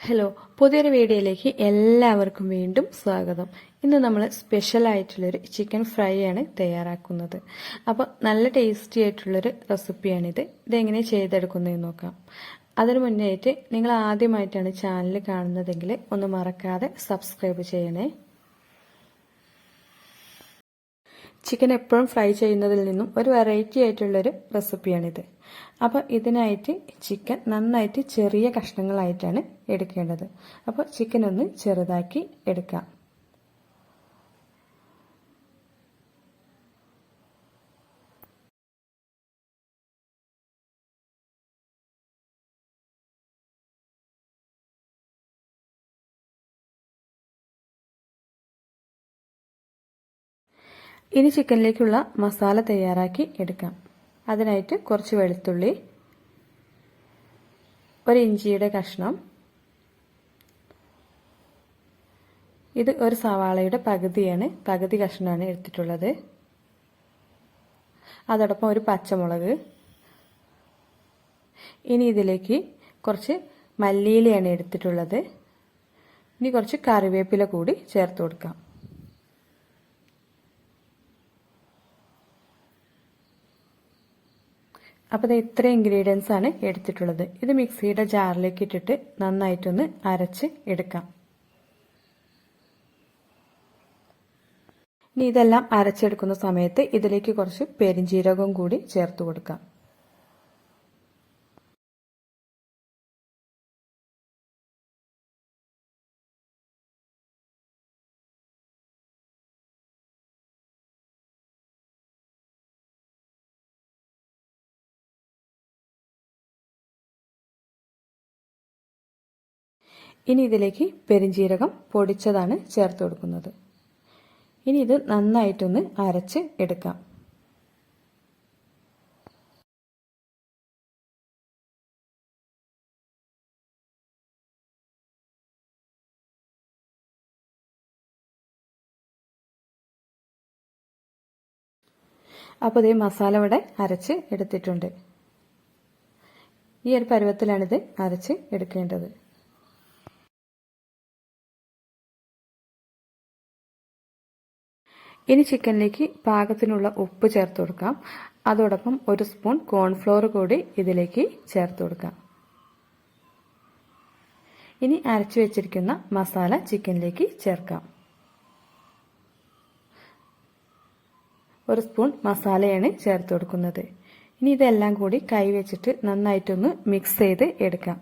Hello പുതിയൊരു വീഡിയോയിലേക്ക് എല്ലാവർക്കും വീണ്ടും സ്വാഗതം. ഇന്ന് നമ്മൾ സ്പെഷ്യൽ ആയിട്ടുള്ളൊരു ചിക്കൻ ഫ്രൈ ആണ് തയ്യാറാക്കുന്നത്. അപ്പോൾ നല്ല ടേസ്റ്റി ആയിട്ടുള്ളൊരു റെസിപ്പിയാണിത് ഇതെങ്ങനെ ചെയ്തെടുക്കുന്നതെന്ന് നോക്കാം. അതിനു മുന്നേയായിട്ട് നിങ്ങൾ ആദ്യമായിട്ടാണ് ചാനൽ കാണുന്നതെങ്കിൽ ഒന്ന് മറക്കാതെ സബ്സ്ക്രൈബ് ചെയ്യണേ. ചിക്കൻ എപ്പോഴും ഫ്രൈ ചെയ്യുന്നതിൽ നിന്നും ഒരു വെറൈറ്റി ആയിട്ടുള്ളൊരു റെസിപ്പിയാണിത്. അപ്പോൾ ഇതിനായിട്ട് ചിക്കൻ നന്നായിട്ട് ചെറിയ കഷ്ണങ്ങളായിട്ടാണ് എടുക്കേണ്ടത്. അപ്പോൾ ചിക്കൻ ഒന്ന് ചെറുതാക്കി എടുക്കാം. ഇനി ചിക്കനിലേക്കുള്ള മസാല തയ്യാറാക്കി എടുക്കാം. അതിനായിട്ട് കുറച്ച് വെളുത്തുള്ളി ഒരു ഇഞ്ചിയുടെ കഷ്ണം ഇത് ഒരു സവാളയുടെ പകുതിയാണ് പകുതി കഷ്ണമാണ് എടുത്തിട്ടുള്ളത്. അതോടൊപ്പം ഒരു പച്ചമുളക്. ഇനി ഇതിലേക്ക് കുറച്ച് മല്ലിയിലയാണ് എടുത്തിട്ടുള്ളത്. ഇനി കുറച്ച് കറിവേപ്പില കൂടി ചേർത്ത് കൊടുക്കാം. അപ്പോൾ ഇത് ഇത്ര ഇൻഗ്രീഡിയൻസ് ആണ് എടുത്തിട്ടുള്ളത്. ഇത് മിക്സിയുടെ ജാറിലേക്ക് ഇട്ടിട്ട് നന്നായിട്ടൊന്ന് അരച്ച് എടുക്കാം. ഇനി ഇതെല്ലാം അരച്ചെടുക്കുന്ന സമയത്ത് ഇതിലേക്ക് കുറച്ച് പെരിഞ്ചീരകം കൂടി ചേർത്ത് കൊടുക്കാം. ഇനി ഇതിലേക്ക് പെരിഞ്ജീരകം പൊടിച്ചതാണ് ചേർത്ത് കൊടുക്കുന്നത്. ഇനി ഇത് നന്നായിട്ടൊന്ന് അരച്ച് എടുക്കാം. അപ്പോൾ ഇതേ മസാല ഇവിടെ അരച്ച് എടുത്തിട്ടുണ്ട്. ഈ ഒരു പരുവത്തിലാണിത് അരച്ച് എടുക്കേണ്ടത്. ഇനി ചിക്കനിലേക്ക് പാകത്തിനുള്ള ഉപ്പ് ചേർത്ത് കൊടുക്കാം. അതോടൊപ്പം ഒരു സ്പൂൺ കോൺഫ്ലോർ കൂടി ഇതിലേക്ക് ചേർത്ത് കൊടുക്കാം. ഇനി അരച്ചു വെച്ചിരിക്കുന്ന മസാല ചിക്കനിലേക്ക് ചേർക്കാം. ഒരു സ്പൂൺ മസാലയാണ് ചേർത്ത് കൊടുക്കുന്നത്. ഇനി ഇതെല്ലാം കൂടി കൈ വെച്ചിട്ട് നന്നായിട്ടൊന്ന് മിക്സ് ചെയ്ത് എടുക്കാം.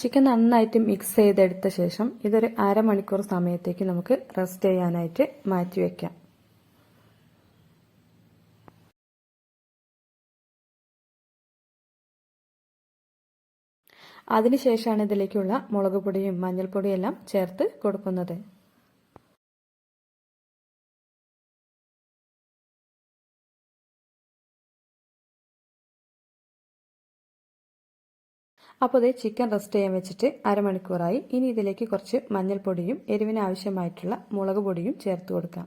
ചിക്കൻ നന്നായിട്ട് മിക്സ് ചെയ്തെടുത്ത ശേഷം ഇതൊരു അരമണിക്കൂർ സമയത്തേക്ക് നമുക്ക് റെസ്റ്റ് ചെയ്യാനായിട്ട് മാറ്റി വയ്ക്കാം അതിനുശേഷമാണ് ഇതിലേക്കുള്ള മുളക് പൊടിയും മഞ്ഞൾപ്പൊടിയും എല്ലാം ചേർത്ത് കൊടുക്കുന്നത്. അപ്പോൾ ഇത് ചിക്കൻ റെസ്റ്റ് ചെയ്യാൻ വെച്ചിട്ട് അരമണിക്കൂറായി. ഇനി ഇതിലേക്ക് കുറച്ച് മഞ്ഞൾപ്പൊടിയും എരിവിന് ആവശ്യമായിട്ടുള്ള മുളക് പൊടിയും ചേർത്ത് കൊടുക്കാം.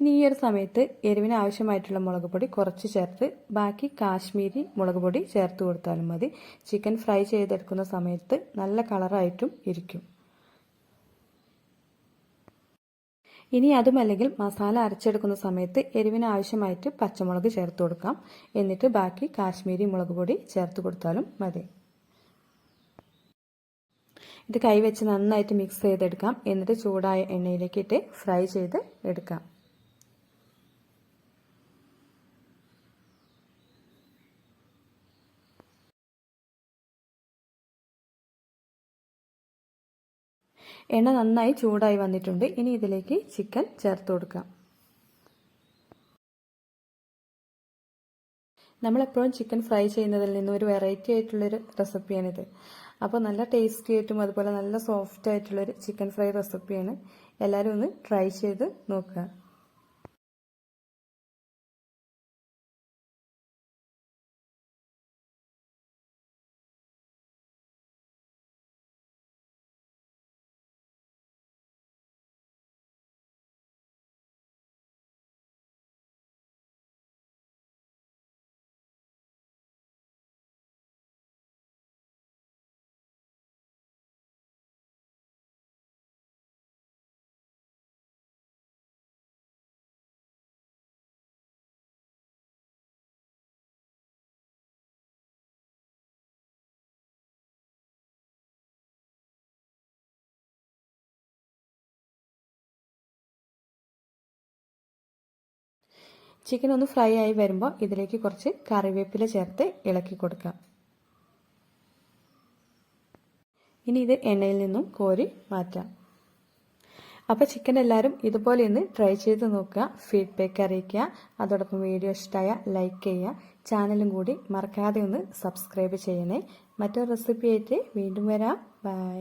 ഇനി ഈ ഒരു സമയത്ത് എരിവിന് ആവശ്യമായിട്ടുള്ള മുളക് പൊടി കുറച്ച് ചേർത്ത് ബാക്കി കാശ്മീരി മുളക് പൊടി ചേർത്ത് കൊടുത്താലും മതി. ചിക്കൻ ഫ്രൈ ചെയ്തെടുക്കുന്ന സമയത്ത് നല്ല കളറായിട്ടും ഇരിക്കും. ഇനി അതുമല്ലെങ്കിൽ മസാല അരച്ചെടുക്കുന്ന സമയത്ത് എരിവിന് ആവശ്യമായിട്ട് പച്ചമുളക് ചേർത്ത് കൊടുക്കാം. എന്നിട്ട് ബാക്കി കാശ്മീരി മുളക് പൊടി ചേർത്ത് കൊടുത്താലും മതി. ഇത് കൈവച്ച് നന്നായിട്ട് മിക്സ് ചെയ്തെടുക്കാം. എന്നിട്ട് ചൂടായ എണ്ണയിലേക്ക് ഇട്ട് ഫ്രൈ ചെയ്ത് എടുക്കാം. എണ്ണ നന്നായി ചൂടായി വന്നിട്ടുണ്ട്. ഇനി ഇതിലേക്ക് ചിക്കൻ ചേർത്ത് കൊടുക്കാം. നമ്മളെപ്പോഴും ചിക്കൻ ഫ്രൈ ചെയ്യുന്നതിൽ നിന്നും ഒരു വെറൈറ്റി ആയിട്ടുള്ളൊരു റെസിപ്പിയാണിത് അപ്പോൾ നല്ല ടേസ്റ്റി ആയിട്ടും അതുപോലെ നല്ല സോഫ്റ്റ് ആയിട്ടുള്ളൊരു ചിക്കൻ ഫ്രൈ റെസിപ്പിയാണ് എല്ലാവരും ഒന്ന് ട്രൈ ചെയ്ത് നോക്കുക. ചിക്കൻ ഒന്ന് ഫ്രൈ ആയി വരുമ്പോൾ ഇതിലേക്ക് കുറച്ച് കറിവേപ്പില ചേർത്ത് ഇളക്കി കൊടുക്കാം. ഇനി ഇത് എണ്ണയിൽ നിന്നും കോരി മാറ്റാം. അപ്പോൾ ചിക്കൻ എല്ലാവരും ഇതുപോലെ ഒന്ന് ട്രൈ ചെയ്ത് നോക്കുക ഫീഡ്ബാക്ക് അറിയിക്കുക. അതോടൊപ്പം വീഡിയോ ഇഷ്ടമായ ലൈക്ക് ചെയ്യുക. ചാനലും കൂടി മറക്കാതെ ഒന്ന് സബ്സ്ക്രൈബ് ചെയ്യണേ. മറ്റൊരു റെസിപ്പി ആയിട്ട് വീണ്ടും വരാം. ബൈ